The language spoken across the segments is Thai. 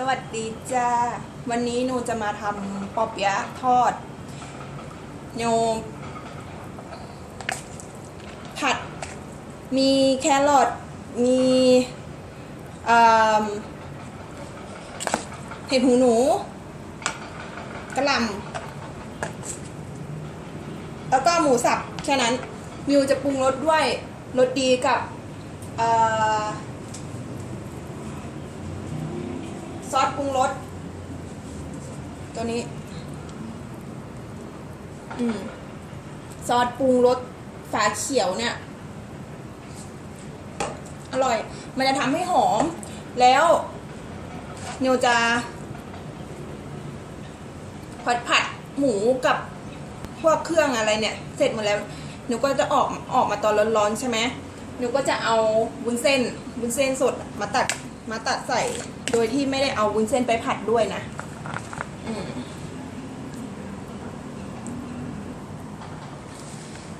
สวัสดีจ้า วันนี้หนูจะมาทำปอเปี๊ยะทอดหนูผัด มีแครอท มีเห็ดหูหนู กระลำ แล้วก็หมูสับ แค่นั้น มิวจะปรุงรสด้วยรสดีกับเอ่อ ซอสปรุงรสตัวนี้ อืมซอสปรุงรสฝาเขียวเนี่ย อร่อย มันจะทำให้หอม แล้วเนวจะผัดผัดหมูกับพวกเครื่องอะไรเนี่ย เสร็จหมดแล้วนิวก็จะออกออกมาตอนร้อนๆใช่ไหมนิวก็จะเอาวุ้นเส้นวุ้นเส้นสดมาตัดมาตัดใส่ โดยที่ไม่ได้เอาวุ้นเส้นไปผัดด้วยนะม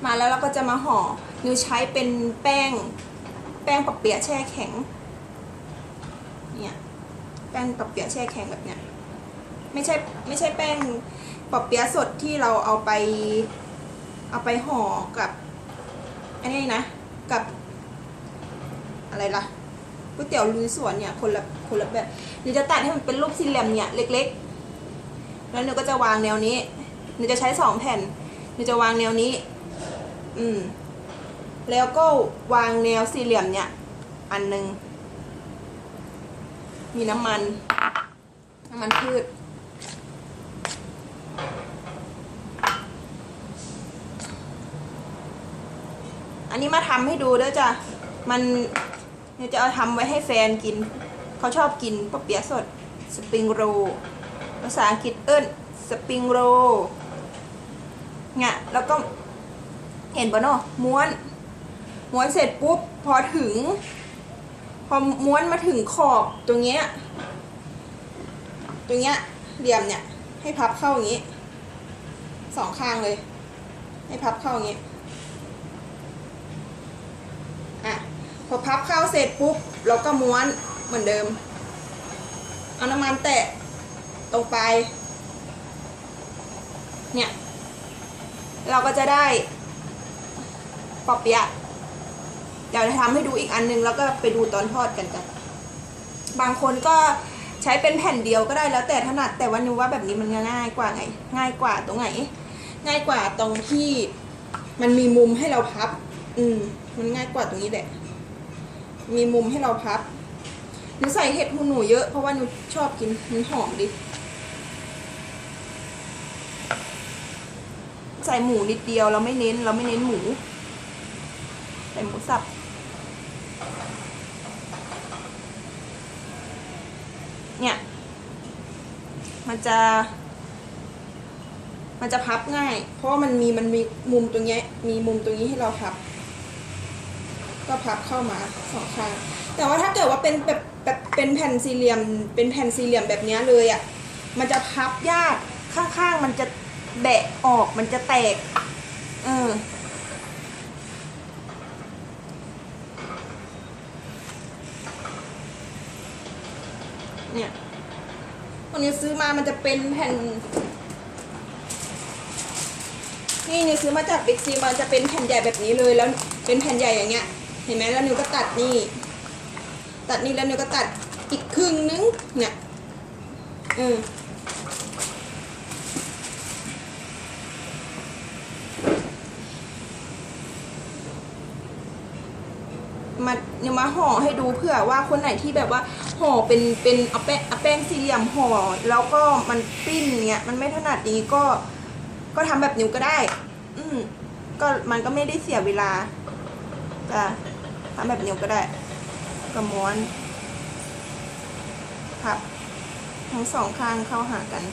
มาแล้วเราก็จะมาห่อ นิวใช้เป็นแป้ง แป้งปักเปียะแช่แข็ง เนี่ย แป้งปักเปียะแช่แข็งแบบเนี้ย ไม่ใช่ไม่ใช่แป้งปักเปียะสดที่เราเอาไป เอาไปห่อกับ อันนี้นะ กับ อะไรล่ะ ก๋วยเตี๋ยวลุยสวนเนี่ยคนละคนละแบบหนูจะตัดให้มันเป็นรูปสี่เหลี่ยมเนี่ยเล็ก ๆ แล้วหนูก็จะวางแนวนี้หนูจะใช้สองแผ่นหนูจะวางแนวนี้ อืม แล้วก็วางแนวสี่เหลี่ยมเนี่ย อันหนึ่งมีน้ำมัน น้ำมันพืชอันนี้มาทำให้ดูเด้อจ้ะ มัน เดี๋ยวจะเอาทำไว้ให้แฟนกิน เขาชอบกินปะเปี๊ยะสดสปริงโรภาษาอังกฤษเอิ้นสปริงโรเนี่ยแล้วก็เห็นปะเนาะม้วน ม้วนเสร็จปุ๊บพอถึง พอม้วนมาถึงขอบตรงเนี้ยตรงเนี้ยเหลี่ยมเนี่ย ให้พับเข้าอย่างนี้สองข้างเลย ให้พับเข้าอย่างนี้ อะ พอพับเข้าเสร็จปุ๊บเราก็ม้วนเหมือนเดิม เอาน้ำมันแตะตรงไป เนี่ย เราก็จะได้ปอเปี๊ยะเดี๋ยวจะทำให้ดูอีกอันนึงแล้วก็ไปดูตอนทอดกันจ้ะบางคนก็ใช้เป็นแผ่นเดียวก็ได้แล้วแต่ถนัดแต่ว่านิวว่าแบบนี้มันง่ายกว่าไง ง่ายกว่าตรงไหน ง่ายกว่าตรงที่มันมีมุมให้เราพับ อืม มันง่ายกว่าตรงนี้แหละ มีมุมให้เราพับหนูใส่เห็ดหูหนูเยอะเพราะว่าหนูชอบกินมันหอมดิใส่หมูนิดเดียวเราไม่เน้นเราไม่เน้นหมูใส่หมูสับเนี่ย มันจะ มันจะพับง่าย เพราะมันมีมันมีมุมตรงนี้มีมุมตรงนี้ให้เราพับ ก็พับเข้ามาสองข้างแต่ว่าถ้าเกิดว่าเป็นแบบแบบเป็นแผ่นสี่เหลี่ยม เป็นแผ่นสี่เหลี่ยมแบบนี้เลยอะ่ะมันจะพับยากข้างๆมันจะแบะออกมันจะแตกเออเนี่ยวันนี้ซื้อมามันจะเป็นแผ่น นี่เนิวซื้อมาจากบิ๊กซีมันจะเป็นแผ่นใหญ่แบบนี้เลยแล้วเป็นแผ่นใหญ่อย่างเงี้ย เห็นไหมแล้วนิวก็ตัดนี่ ตัดนี่แล้วนิวก็ตัดอีกครึ่งนึงเนี่ยเออมาเนี่ยมาห่อให้ดูเผื่อว่าคนไหนที่แบบว่าห่อเป็นเป็นเอาแป้งเอาแป้งสี่เหลี่ยมห่อแล้วก็มันปิ้นเนี่ยมันไม่ถนัดนี้ก็ ก็ทำแบบนิ้วก็ได้ อืมก็มันก็ไม่ได้เสียเวลาจะ ทำแบบนิ้วก็ได้ก็ม้วนพับทั้งสองข้างเข้าหากัน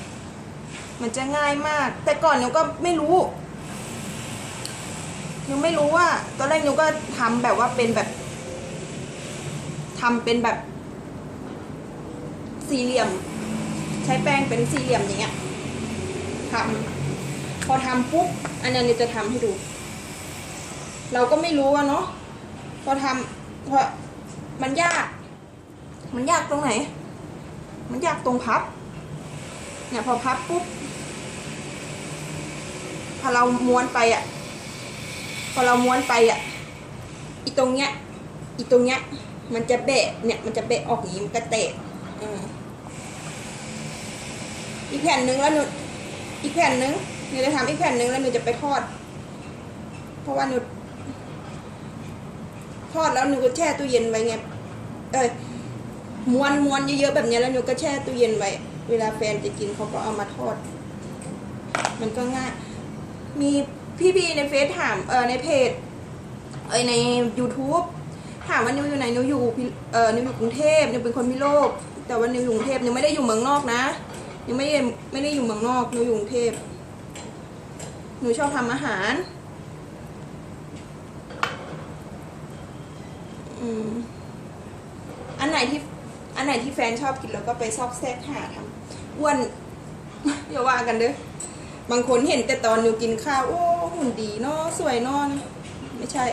มันจะง่ายมาก แต่ก่อนนิ้วก็ไม่รู้นิ้วไม่รู้ว่า ตอนแรกนิ้วก็ทำแบบว่าเป็นแบบทำเป็นแบบ สี่เหลี่ยม ใช้แป้งเป็นสี่เหลี่ยมอย่างเงี้ยทำพอทำปุ๊บอันนี้นิวจะทำให้ดู เราก็ไม่รู้อะเนาะ พอทำพอมันยาก มันยากตรงไหน มันยากตรงพับ เนี่ยพอพับปุ๊บพอเราม้วนไปอะ พอเราม้วนไปอะอีตรงเนี้ยอีตรงเนี้ย มันจะเบะเนี่ยมันจะเบะออกอย่างนี้มันก็เตะอีกแผ่นหนึ่งแล้วหนูอีกแผ่นหนึ่งหนูจะทำอีกแผ่นหนึ่งแล้วหนูจะไปทอด เพราะว่าหนู ทอดแล้วหนูก็แช่ตู้เย็นไว้ไง เอ้ยม้วนมวนเยอะๆแบบนี้แล้วหนูก็แช่ตู้เย็นไว้ เวลาแฟนจะกินเขาก็เอามาทอด มันก็ง่าย มีพี่ๆในเฟซถามเออในเพจเอ้ยใน YouTube ถามว่านิวอยู่ไหนนิวอยู่พิเออนิวอยู่กรุงเทพนิวเป็นคนพิโลก แต่ว่านิวอยู่กรุงเทพนิวไม่ได้อยู่เมืองนอกนะนิวไม่ได้ไม่ได้อยู่เมืองนอกนิวอยู่กรุงเทพหนูชอบทำอาหาร อืม อันไหนที่ อันไหนที่แฟนชอบกินแล้วก็ไปซอกแซกหาทำอ้วนอย่าว่ากันเด้อบางคนเห็นแต่ตอนนิวกินข้าวโอ้หุ่นดีเนาะสวยเนอนไม่ใช่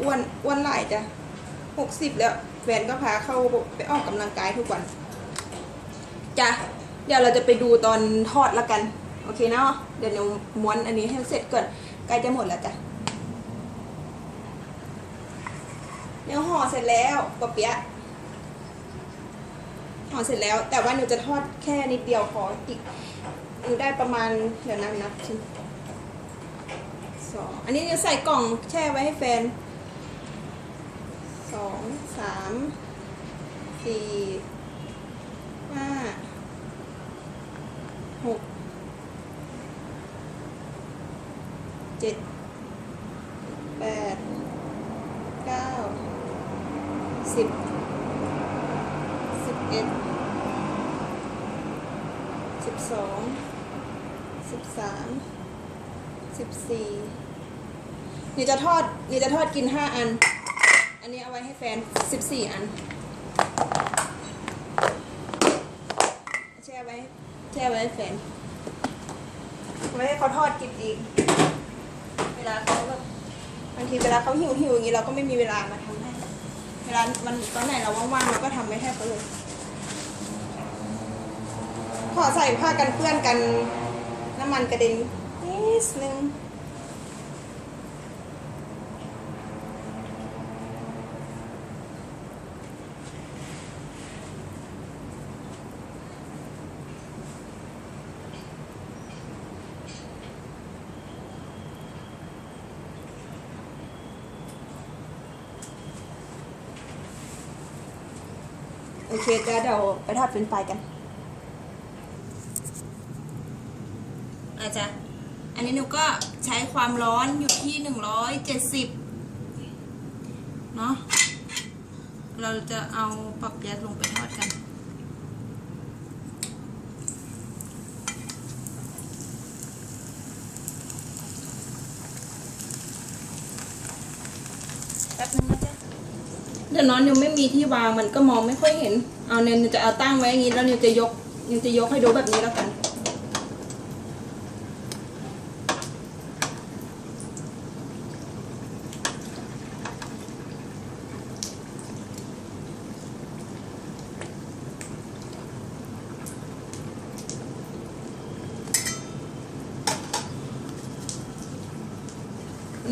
อ้วนอ้วนหลายจ้ะหกสิบแล้วแฟนก็พาเข้าไปออกกำลังกายทุกวันจ้ะเดี๋ยวเราจะไปดูตอนทอดละกัน โอเคเนาะเดี๋ยวนิวม้วนอันนี้ให้เสร็จก่อนใกล้จะหมดแล้วจ้ะ เดี๋ยห่อเสร็จแล้วปะเปี๊ยะห่อเสร็จแล้ว แต่ว่าหนูจะทอดแค่นิดเดียวพออีกหนูได้ประมาณเดี๋ยวนะนับชิ้นสองอันนี้จะใส่กล่องแช่ไว้ให้แฟนสองสามสี่ห้าหกเจ็ดแปดเก้าสิบ สิบเอ็ดสิบสอง สิบสามสิบสี่นี่จะทอดนี่จะทอดกินห้าอัน อันนี้เอาไว้ให้แฟนสิบสี่อันแช่ไว้แช่ไว้ให้แฟนไว้ให้เขาทอดกินอีกเวลาเขาแบบบางทีเวลาเขาหิวหิวอย่างนี้เราก็ไม่มีเวลามาทำให้ เวลามันตอนไหนเราว่างๆเราก็ทำไม่ให้เขาเลยขอใส่ผ้ากันเปื้อนกัน มันกระเด็นนิดนึงโอเคจะเดี๋ยวไปทอดเป็นไฟกัน ราจะอันนี้หนูก็ใช้ความร้อนอยู่ที่หนึ่งร้อยเจ็ดสิบเนาะ เราจะเอาปักแยกลงไปทอดกันแป๊บนึงนะจ๊ะเดี๋ยวน้องนิวไม่มีที่วางมันก็มองไม่ค่อยเห็น เอาเนี่ยนิวจะเอาตั้งไว้อย่างนี้แล้วนิวจะยกนิวจะยกให้ดูแบบนี้แล้วกัน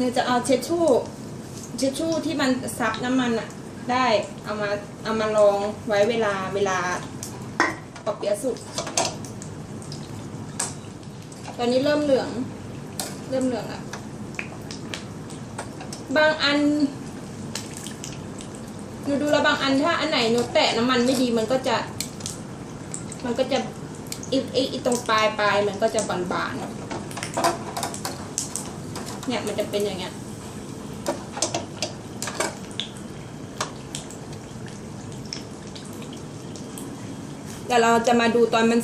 นิวจะเอาเช็ดชู่เช็ดชู่ที่มันซับน้ำมันอะได้เอามาเอามาลองไว้เวลาเวลาปอเปียะสุกตอนนี้เริ่มเหลือง เริ่มเหลืองอะบางอันหนูดูแล้วบางอันถ้าอันไหนหนูแตะน้ำมันไม่ดีมันก็จะ มันก็จะอีกอีกอีกตรงปลายปลายมันก็จะบานๆ เนี่ยมันจะเป็นอย่างเงี้ยแต่เราจะมาดูตอนมัน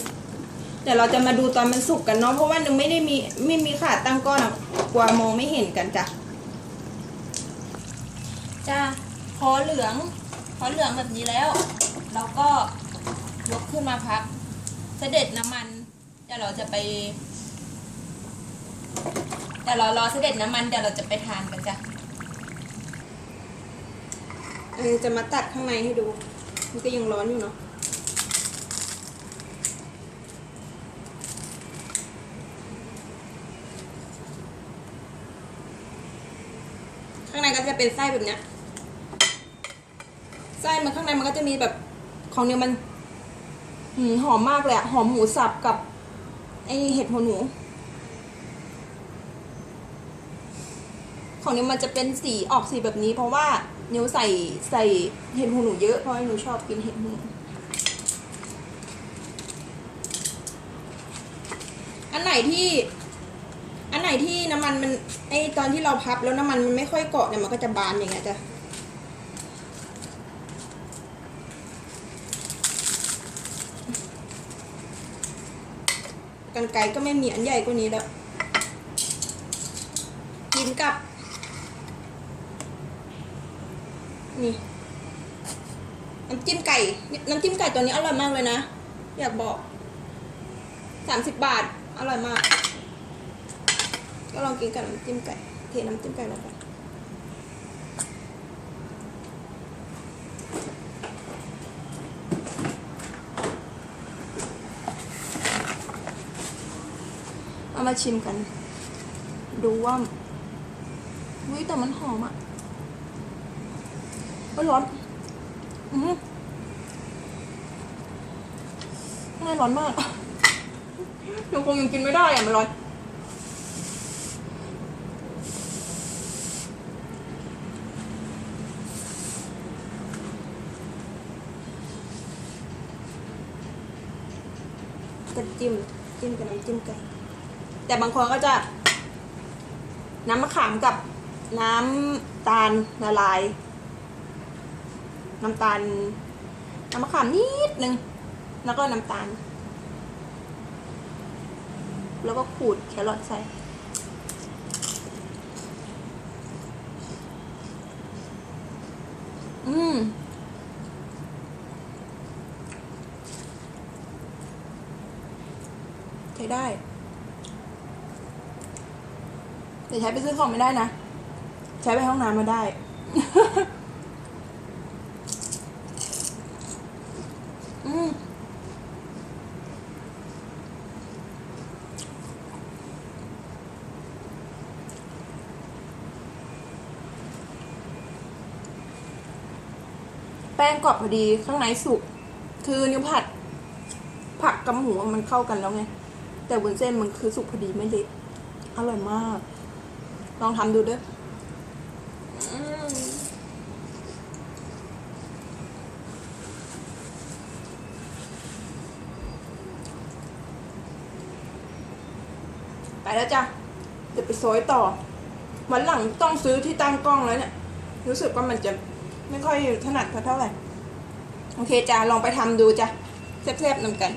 แต่เราจะมาดูตอนมันสุกกันเนาะเพราะว่าหนูไม่ได้มีไม่มีขาตั้งก้อนกลัวมองไม่เห็นกันจ้ะจ้าพอเหลืองพอเหลืองแบบนี้แล้ว เราก็ยกขึ้นมาพักเสด็จน้ำมันเดี๋ยวเราจะไป แต่เรารอเสด็จน้ำมันเดี๋ยวเราจะไปทานกันจ้ะเออจะมาตัดข้างในให้ดู มันก็ยังร้อนอยู่เนาะข้างในก็จะเป็นไส้แบบเนี้ยไส้มันข้างในมันก็จะมีแบบของเนี้ยมันหอมมากเลยอะหอมหมูสับกับไอเห็ดหัวหนู ของนิ้วมันจะเป็นสีออกสีแบบนี้ เพราะว่านิ้วใส่ใส่เห็ดหูหนูเยอะเพราะว่าหนูชอบกินเห็ดหูอันไหนที่ อันไหนที่น้ำมันมันไอตอนที่เราพับแล้วน้ำมันมันไม่ค่อยเกาะเนี่ยมันก็จะบานอย่างเงี้ยจ้ะกันไกก็ไม่มีอันใหญ่กว่านี้แล้วกินกับ นี่น้ำจิ้มไก่น้ำจิ้มไก่ตัวนี้อร่อยมากเลยนะ อยากบอกสามสิบบาท อร่อยมาก ก็ลองกินกับน้ำจิ้มไก่ เทน้ำจิ้มไก่ลงไปเอามาชิมกัน ดูว่าอุ้ยแต่มันหอมอะ ไม่ร้อน อือหือไม่ร้อนมากหนูคงยังกินไม่ได้อะมันร้อนก็จิ้มจิ้มกับน้ำจิ้มไก่แต่บางคนก็จะ น้ำมะขามกับน้ำตาลละลาย น้ำตาลน้ำมะขามนิดนึง แล้วก็น้ำตาล แล้วก็ขูดแครอทใส่อืมใช้ได้ แต่ใช้ไปซื้อของไม่ได้นะ ใช้ไปห้องน้ำมาได้ แป้งกรอบพอดีข้างในสุก คือนิ้วผัด ผักกับหมูมันเข้ากันแล้วไง แต่วุ้นเส้นมันคือสุกพอดีไม่เละอร่อยมาก ลองทำดูเด้ออืมไปแล้วจ้ะเดี๋ยวไปซอยต่อ วันหลังต้องซื้อที่ตั้งกล้องแล้วเนี่ย รู้สึกว่ามันจะ ไม่ค่อยถนัดเท่าไหร่ โอเคจ้าลองไปทำดูจ้ะแซ่บๆนำกัน